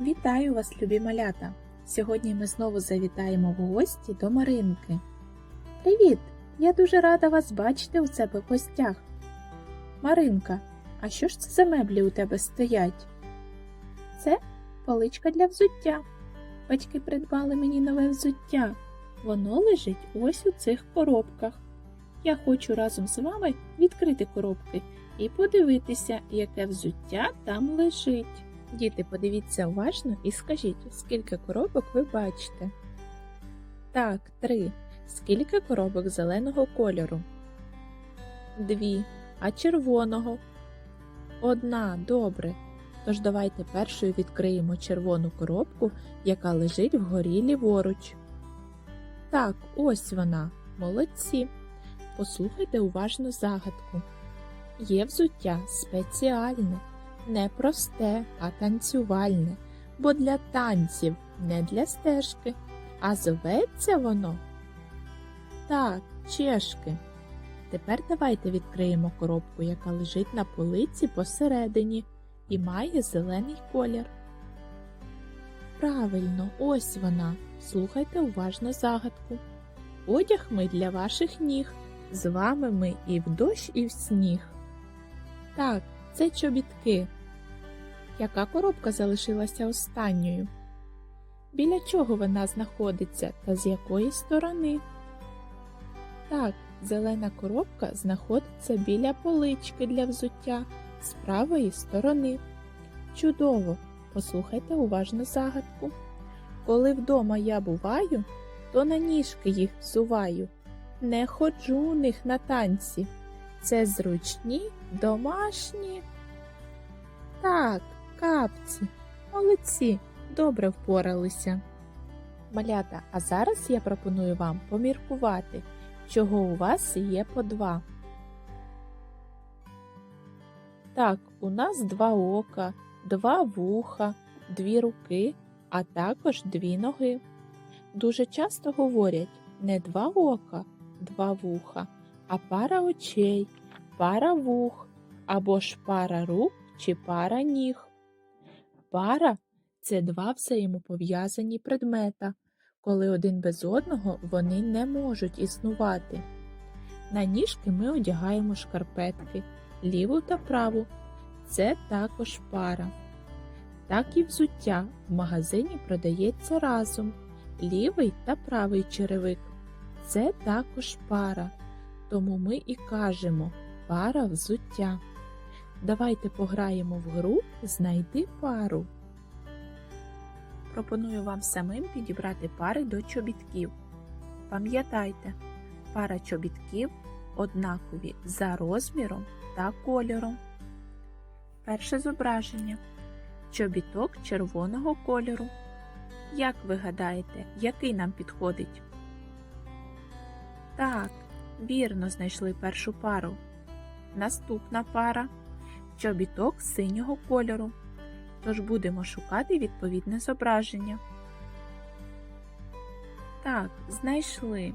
Вітаю вас, любі малята! Сьогодні ми знову завітаємо в гості до Маринки. Привіт! Я дуже рада вас бачити у себе в гостях. Маринка, а що ж це за меблі у тебе стоять? Це поличка для взуття. Батьки придбали мені нове взуття. Воно лежить ось у цих коробках. Я хочу разом з вами відкрити коробки і подивитися, яке взуття там лежить. Діти, подивіться уважно і скажіть, скільки коробок ви бачите? Так, три. Скільки коробок зеленого кольору? Дві. А червоного? Одна. Добре. Тож давайте першою відкриємо червону коробку, яка лежить вгорі ліворуч. Так, ось вона. Молодці. Послухайте уважно загадку. Є взуття спеціальне, не просте, а танцювальне, бо для танців, не для стежки. А зоветься воно? Так, чешки. Тепер давайте відкриємо коробку, яка лежить на полиці посередині і має зелений колір. Правильно, ось вона. Слухайте уважно загадку. Одяг ми для ваших ніг. З вами ми і в дощ, і в сніг. Так, це чобітки. Яка коробка залишилася останньою? Біля чого вона знаходиться та з якої сторони? Так, зелена коробка знаходиться біля полички для взуття з правої сторони. Чудово! Послухайте уважно загадку. Коли вдома я буваю, то на ніжки їх взуваю. Не ходжу у них на танці. Це зручні, домашні. Так, капці, молодці, добре впоралися. Малята, а зараз я пропоную вам поміркувати, чого у вас є по два. Так, у нас два ока, два вуха, дві руки, а також дві ноги. Дуже часто говорять не два ока, два вуха, а пара очей, пара вух, або ж пара рук чи пара ніг. Пара це два взаємопов'язані предмета, коли один без одного вони не можуть існувати. На ніжки ми одягаємо шкарпетки, ліву та праву. Це також пара. Так і взуття в магазині продається разом лівий та правий черевик. Це також пара, тому ми і кажемо пара взуття. Давайте пограємо в гру Знайди пару. Пропоную вам самим підібрати пари до чобітків. Пам'ятайте, пара чобітків однакові за розміром та кольором. Перше зображення. Чобіток червоного кольору. Як ви гадаєте, який нам підходить? Так, вірно знайшли першу пару. Наступна пара чобіток синього кольору. Тож будемо шукати відповідне зображення. Так, знайшли.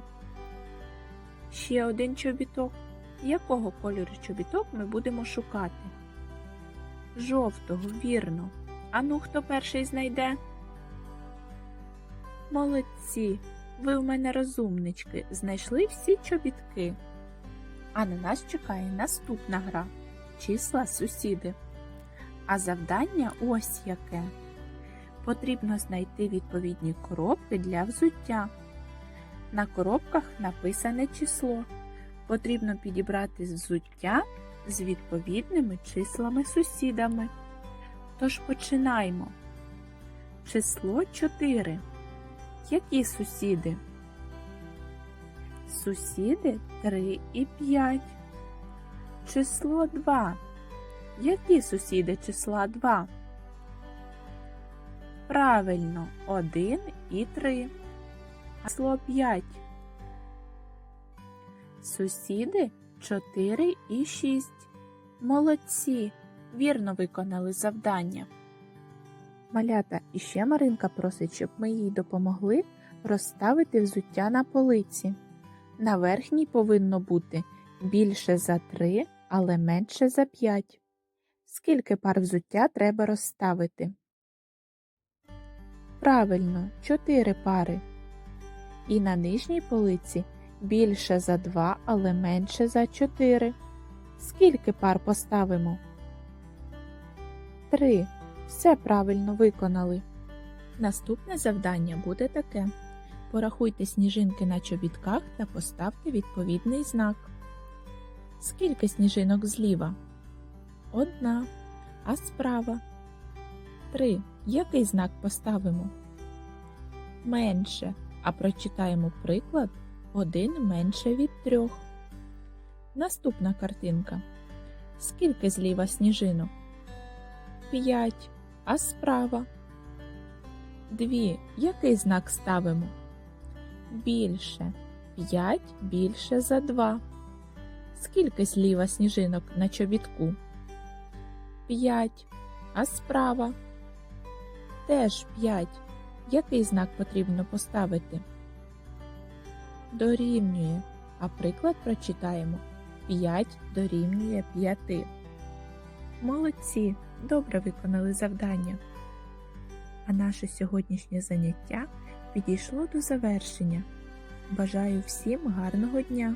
Ще один чобіток. Якого кольору чобіток ми будемо шукати? Жовтого, вірно. Ану, хто перший знайде? Молодці, ви у мене розумнички, знайшли всі чобітки. А на нас чекає наступна гра числа сусіди. А завдання ось яке. Потрібно знайти відповідні коробки для взуття. На коробках написане число. Потрібно підібрати взуття з відповідними числами сусідами. Тож починаємо. Число 4. Які сусіди? Сусіди 3 і 5. Число 2. Які сусіди числа 2? Правильно, 1 і 3. Число 5. Сусіди 4 і 6. Молодці. Вірно виконали завдання. Малята, і ще Маринка просить, щоб ми їй допомогли розставити взуття на полиці. На верхній повинно бути більше за 3, але менше за 5. Скільки пар взуття треба розставити? Правильно, 4 пари. І на нижній полиці більше за 2, але менше за 4. Скільки пар поставимо? 3. Все правильно виконали. Наступне завдання буде таке. Порахуйте сніжинки на чобітках та поставте відповідний знак. Скільки сніжинок зліва? Одна. А справа? Три. Який знак поставимо? Менше. А прочитаємо приклад один менше від трьох. Наступна картинка. Скільки зліва сніжинок? П'ять. А справа? Дві. Який знак ставимо? Більше. П'ять більше за два. Скільки зліва сніжинок на чобітку? П'ять. А справа? Теж п'ять. Який знак потрібно поставити? Дорівнює. А приклад прочитаємо. 5 дорівнює 5. Молодці, добре виконали завдання. А наше сьогоднішнє заняття підійшло до завершення. Бажаю всім гарного дня.